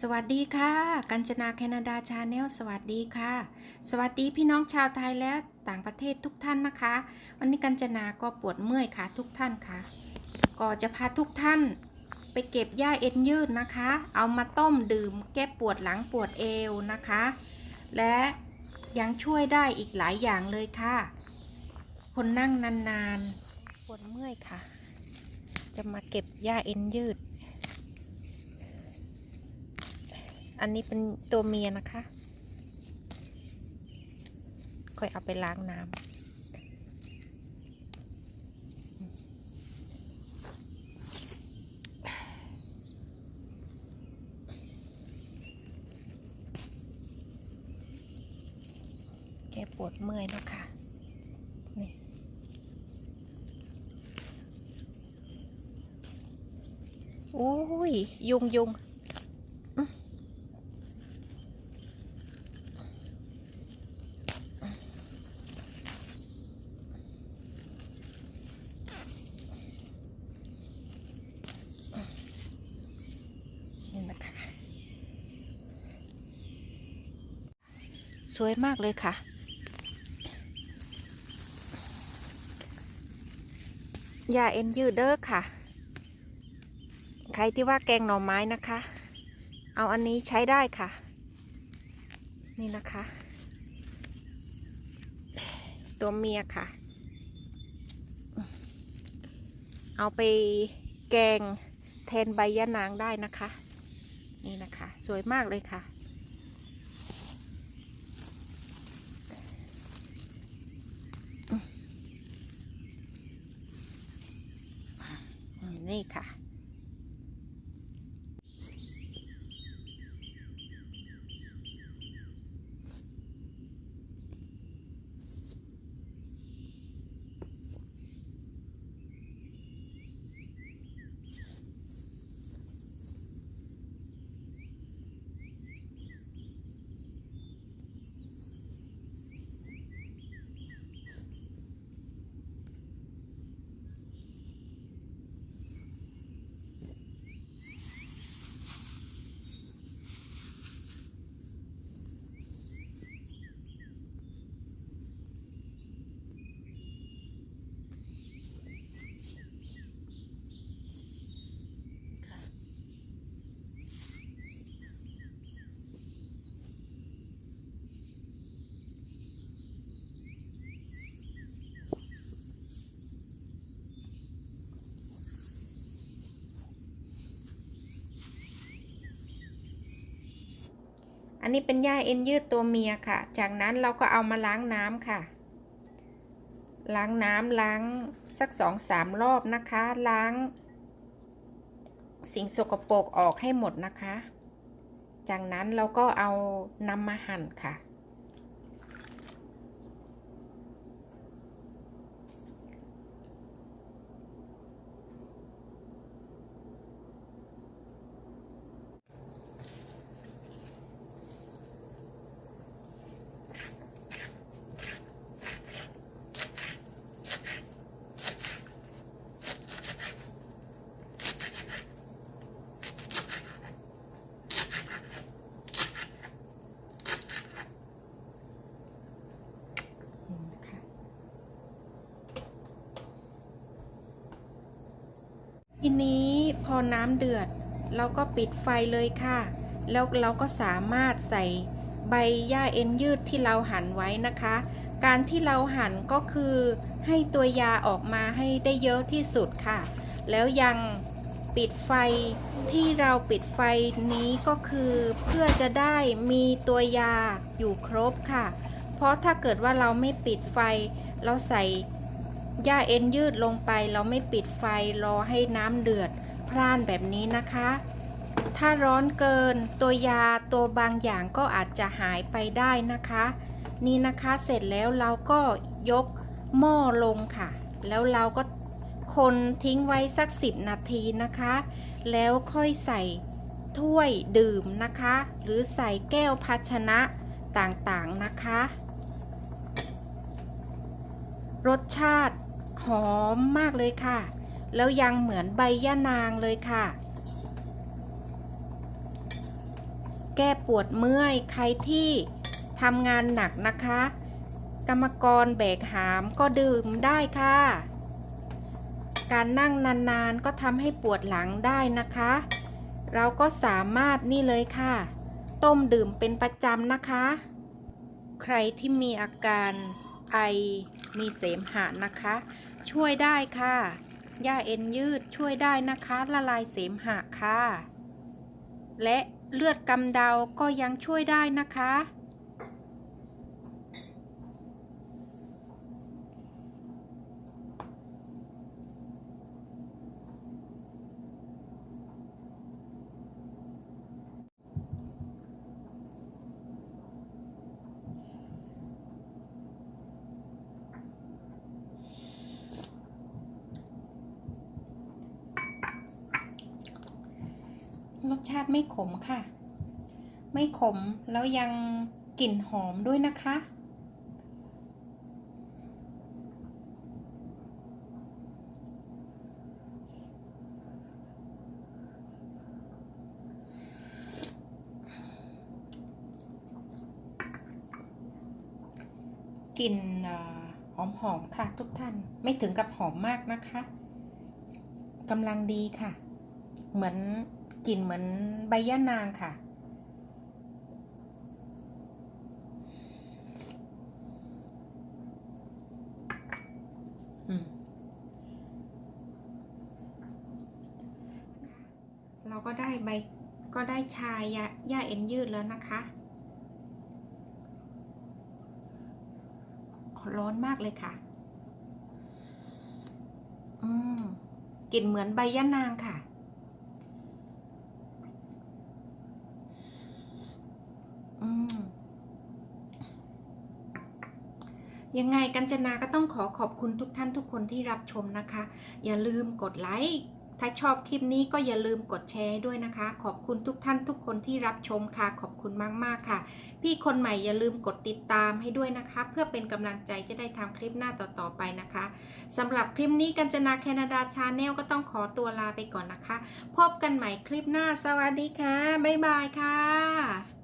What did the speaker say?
สวัสดีค่ะ กัญจนาแคนาดาชาแนลสวัสดีค่ะ สวัสดีพี่น้องชาวไทยและต่างประเทศทุกท่านนะคะ วันนี้กัญจนาก็ปวดเมื่อยค่ะทุกท่านค่ะ ก็จะพาทุกท่านไปเก็บหญ้าเอ็นยืดนะคะ เอามาต้มดื่มแก้ปวดหลังปวดเอวนะคะ และยังช่วยได้อีกหลายอย่างเลยค่ะ คนนั่งนานๆ ปวดเมื่อยค่ะ จะมาเก็บหญ้าเอ็นยืด อันนี้เป็นตัวเมียนะคะ ค่อยเอาไปล้างน้ำแกปวดเมื่อยนะคะนี่โอ้ย ยุงยุง นี่นะคะ สวยมากเลยค่ะ อย่าเอ็นยืดเด้อค่ะ ใครที่ว่าแกงหน่อไม้นะคะ เอาอันนี้ใช้ได้ค่ะ นี่นะคะ ตัวเมียค่ะ เอาไปแกงแทนใบยะนางได้นะคะ นี่นะคะ สวยมากเลยค่ะ อืม นี่ค่ะ อันนี้เป็นหญ้าเอ็นยืดตัวเมียค่ะ จากนั้นเราก็เอามาล้างน้ำค่ะ ล้างน้ำล้างสักสองสามรอบนะคะ ล้าง สิ่งสกปรกออกให้หมดนะคะ จากนั้นเราก็เอานำมาหั่นค่ะ ทีนี้พอน้ำเดือด เราก็ปิดไฟเลยค่ะ แล้วเราก็สามารถใส่ใบหญ้าเอ็นยืดที่เราหั่นไว้นะคะ การที่เราหั่นก็คือให้ตัวยาออกมาให้ได้เยอะที่สุดค่ะ แล้วยังปิดไฟที่เราปิดไฟนี้ก็คือเพื่อจะได้มีตัวยาอยู่ครบค่ะ เพราะถ้าเกิดว่าเราไม่ปิดไฟ เราใส่ หญ้าเอ็นยืดลงไปเราไม่ปิดไฟรอให้น้ำเดือดพล่านแบบนี้นะคะ ถ้าร้อนเกิน ตัวยาตัวบางอย่างก็อาจจะหายไปได้นะคะ นี่นะคะเสร็จแล้วเราก็ยกหม้อลงค่ะ แล้วเราก็คนทิ้งไว้สัก 10 นาทีนะคะ แล้วค่อยใส่ถ้วยดื่มนะคะ หรือใส่แก้วภาชนะต่างๆนะคะ รสชาติ หอมมากเลยค่ะ แล้วยังเหมือนใบย่านางเลยค่ะ แก้ปวดเมื่อยใครที่ทำงานหนักนะคะ กรรมกรแบกหามก็ดื่มได้ค่ะ การนั่งนานๆก็ทำให้ปวดหลังได้นะคะ เราก็สามารถนี่เลยค่ะ ต้มดื่มเป็นประจำนะคะ ใครที่มีอาการไอมีเสมหะนะคะ ช่วยได้ค่ะหญ้าเอ็นยืดช่วยได้นะคะละลายเสมหะค่ะ และเลือดกำเดาก็ยังช่วยได้นะคะ รสชาติไม่ขมค่ะ ไม่ขมแล้วยังกลิ่นหอมด้วยนะคะ กลิ่นหอมหอมๆค่ะทุกท่านไม่ถึงกับหอมมากนะคะกำลังดีค่ะ เหมือน กลิ่นเหมือนใบย่านางค่ะ เราก็ได้ใบก็ได้ชายาหญ้าเอ็นยืดแล้วนะคะ ร้อนมากเลยค่ะ อืมกลิ่นเหมือนใบย่านางค่ะ อืม ยังไงกัญจนาก็ต้องขอขอบคุณทุกท่านทุกคนที่รับชมนะคะ อย่าลืมกดไลค์ถ้าชอบคลิปนี้ก็อย่าลืมกดแชร์ด้วยนะคะ ขอบคุณทุกท่านทุกคนที่รับชมค่ะ ขอบคุณมากๆค่ะ พี่คนใหม่อย่าลืมกดติดตามให้ด้วยนะคะ เพื่อเป็นกำลังใจจะได้ทำคลิปหน้าต่อๆไปนะคะสำหรับคลิปนี้กัญจนาแคนาดาชาแนลก็ต้องขอตัวลาไปก่อนนะคะ พบกันใหม่คลิปหน้าสวัสดีค่ะ บ๊ายบายค่ะ